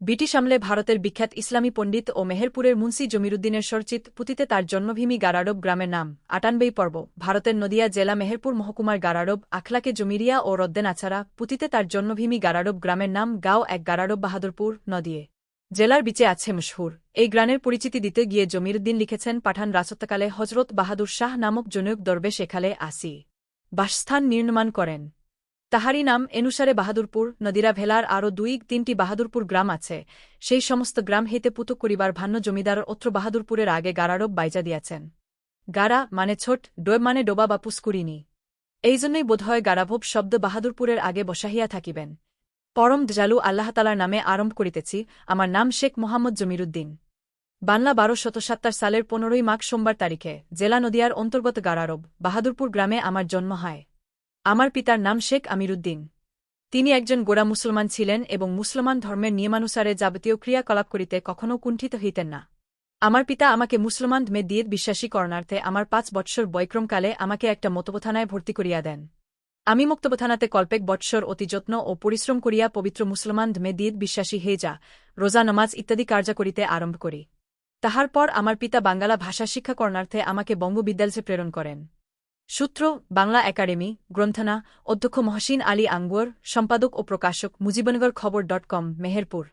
British আমলে ভারতের বিখ্যাত ইসলামী পণ্ডিত ও মেহেরপুরের মুন্সি জমিরুদ্দিনের সরচিত পুঁতিতে তার জন্মভূমি গারাডব গ্রামের নাম, আটানবেই পর্ব। ভারতের নদিয়া জেলা মেহেরপুর মহকুমার গারাডব আখলাকে জমিরিয়া ও রদ্দেন আছাড়া পুঁতিতে তার জন্মভূমি গারাডব গ্রামের নাম গাঁও এক গারাডব বাহাদুরপুর, নদিয়ে। জেলার বিচে আছে মশহুর। এই গ্রানের পরিচিতি দিতে গিয়ে জমিরুদ্দিন লিখেছেন পাঠান রাজত্বকালে হজরত বাহাদুর শাহ নামক জনৈক দরবেশ এখালে আসি। বাসস্থান নির্মাণ করেন। তাহারই নাম এনুসারে বাহাদুরপুর, নদীরা ভেলার আরও দুই, তিনটি বাহাদুরপুর গ্রাম আছে। সেই সমস্ত গ্রাম হইতে পুতক করিবার ভান্য জমিদার অত্র বাহাদুরপুরের আগে গারারব বাইজা দিয়াছেন। গারা মানে ছোট, ডোব মানে ডোবা বা পুস্কুরিনি এই জন্যই বোধহয় গারাভব শব্দ বাহাদুরপুরের আগে বসাহিয়া থাকিবেন। পরম জালু আল্লাহতালার নামে আরম্ভ করিতেছি, আমার নাম শেখ মোহাম্মদ জমিরুদ্দিন। বাংলা বারো শত সাত্তার সালের পনেরোই মাঘ সোমবার তারিখে, জেলা নদিয়ার অন্তর্গত গারারব বাহাদুরপুর গ্রামে আমার জন্ম হয়। আমার পিতার নাম শেখ আমিরুদ্দিন তিনি একজন গোড়া মুসলমান ছিলেন এবং মুসলমান ধর্মের নিয়মানুসারে যাবতীয় ক্রিয়াকলাপ করিতে কখনও কুণ্ঠিত হইতেন না। আমার পিতা আমাকে মুসলমান মে দিয়ে বিশ্বাসী করণার্থে আমার পাঁচ বৎসর বৈক্রমকালে আমাকে একটা মতবথানায় ভর্তি করিয়া দেন। আমি মুক্তবথানাতে কল্পেক বৎসর অতি যত্ন ও পরিশ্রম করিয়া পবিত্র মুসলমান মে দিয়ে বিশ্বাসী যা, রোজা, নমাজ ইত্যাদি কার্য করিতে আরম্ভ করি। তাহার পর আমার পিতা বাঙ্গালা ভাষা শিক্ষা করণার্থে আমাকে বঙ্গবিদ্যালয়ে প্রেরণ করেন। সূত্র, বাংলা একাডেমি, গ্রন্থনা, অধ্যক্ষ মহসিন আলী আঙ্গুয়ার সম্পাদক ও প্রকাশক মুজিবনগর খবর ডট কম, মেহেরপুর।